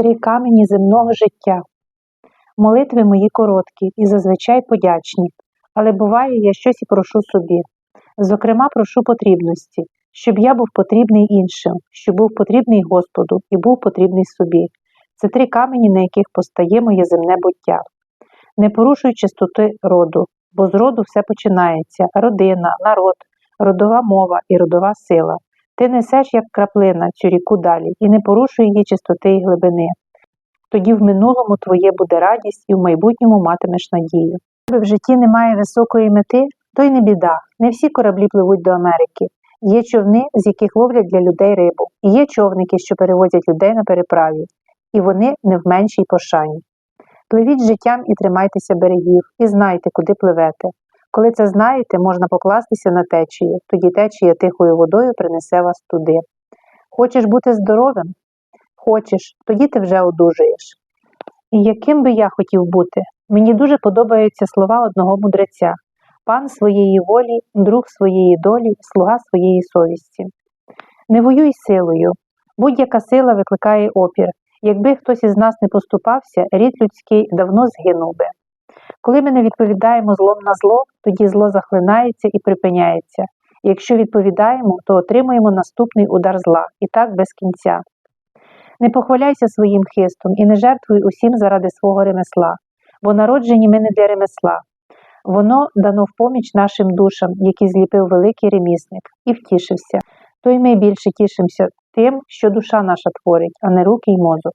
Три камені земного життя. Молитви мої короткі і зазвичай подячні, але буває, я щось і прошу собі. Зокрема, прошу потрібності, щоб я був потрібний іншим, щоб був потрібний Господу і був потрібний собі. Це три камені, на яких постає моє земне буття. Не порушуй чистоти роду, бо з роду все починається родина, народ, родова мова і родова сила. Ти несеш, як краплина, цю ріку далі, і не порушуй її чистоти і глибини. Тоді в минулому твоє буде радість і в майбутньому матимеш надію. Якби в житті немає високої мети, то й не біда. Не всі кораблі пливуть до Америки. Є човни, з яких ловлять для людей рибу, і є човники, що перевозять людей на переправі, і вони не в меншій пошані. Пливіть життям і тримайтеся берегів, і знайте, куди пливете. Коли це знаєте, можна покластися на течію, тоді течія тихою водою принесе вас туди. Хочеш бути здоровим? Хочеш, тоді ти вже одужуєш. І яким би я хотів бути? Мені дуже подобаються слова одного мудреця пан своєї волі, друг своєї долі, слуга своєї совісті. Не воюй силою. Будь-яка сила викликає опір. Якби хтось із нас не поступався, рід людський давно згинув би. Коли ми не відповідаємо злом на зло, тоді зло захлинається і припиняється. Якщо відповідаємо, то отримуємо наступний удар зла, і так без кінця. Не похваляйся своїм хистом і не жертвуй усім заради свого ремесла, бо народжені ми не для ремесла. Воно дано в поміч нашим душам, які зліпив великий ремісник, і втішився. То й ми більше тішимося тим, що душа наша творить, а не руки й мозок.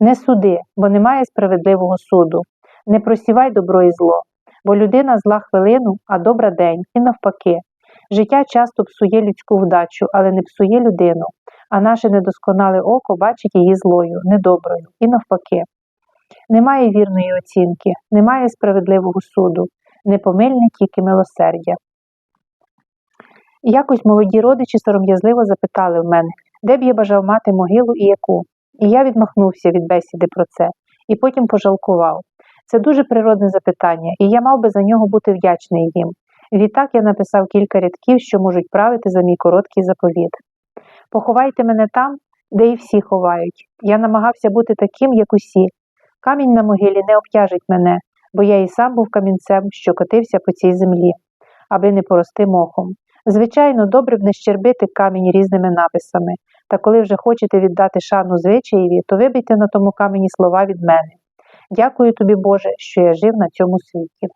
Не суди, бо немає справедливого суду, не просівай добро і зло, бо людина зла хвилину, а добра день, і навпаки. Життя часто псує людську вдачу, але не псує людину, а наше недосконале око бачить її злою, недоброю, і навпаки. Немає вірної оцінки, немає справедливого суду, непомильне тільки милосердя. Якось молоді родичі сором'язливо запитали в мене, де б я бажав мати могилу і яку. І я відмахнувся від бесіди про це, і потім пожалкував. Це дуже природне запитання, і я мав би за нього бути вдячний їм. Відтак я написав кілька рядків, що можуть правити за мій короткий заповіт. Поховайте мене там, де і всі ховають. Я намагався бути таким, як усі. Камінь на могилі не обтяжить мене, бо я і сам був камінцем, що котився по цій землі, аби не порости мохом. Звичайно, добре б не щербити камінь різними написами, та коли вже хочете віддати шану звичаєві, то вибийте на тому камені слова від мене. Дякую тобі, Боже, що я жив на цьому світі.